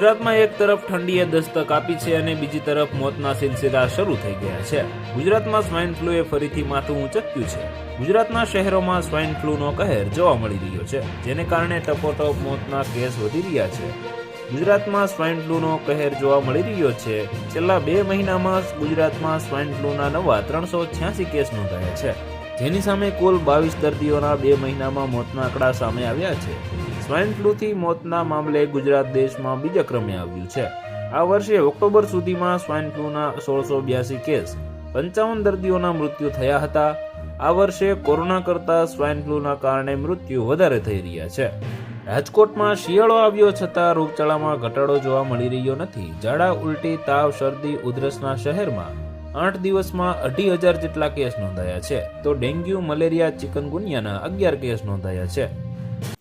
ગુજરાતમાં એક તરફ ઠંડીએ દસ્તક આપી છે અને બીજી તરફ મોતના સિલસિલા શરૂ થઈ ગયા છે. ગુજરાતમાં સ્વાઇન ફ્લુએ ફરીથી માથું ઉંચક્યું છે. ગુજરાતના શહેરોમાં સ્વાઇન ફ્લૂનો કહેર જોવા મળી રહ્યો છે, જેને કારણે ટપોટપ મોતના કેસ વધી રહ્યા છે. ગુજરાતમાં સ્વાઇન ફ્લૂનો કહેર જોવા મળી રહ્યો છે. છેલ્લા બે મહિનામાં ગુજરાતમાં સ્વાઇન ફ્લૂના નવા ત્રણસો છ્યાસી કેસ નોંધાયા છે. જેની સામે કુલ બાવીસ દર્દીઓના બે મહિનામાં મોતના આંકડા સામે આવ્યા છે. સ્વાઇન ફ્લૂથી મોતના મામલે ગુજરાત દેશમાં બીજા ક્રમે આવ્યું છે. આ વર્ષે ઓક્ટોબર સુધીમાં સ્વાઇન ફ્લૂના સોળસો બ્યાસી કેસ, પંચાવન દર્દીઓના મૃત્યુ થયા હતા. આ વર્ષે કોરોના કરતા સ્વાઇન ફ્લૂના કારણે મૃત્યુ વધારે થઈ રહ્યા છે. રાજકોટમાં શિયાળો આવ્યો છતાં રોગચાળામાં ઘટાડો જોવા મળી રહ્યો નથી. ઝાડા, ઉલટી, તાવ, શરદી, ઉધરસના શહેરમાં આઠ દિવસમાં અઢી હજાર જેટલા કેસ નોંધાયા છે. તો ડેન્ગ્યુ, મલેરિયા, ચિકનગુનિયાના અગિયાર કેસ નોંધાયા છે.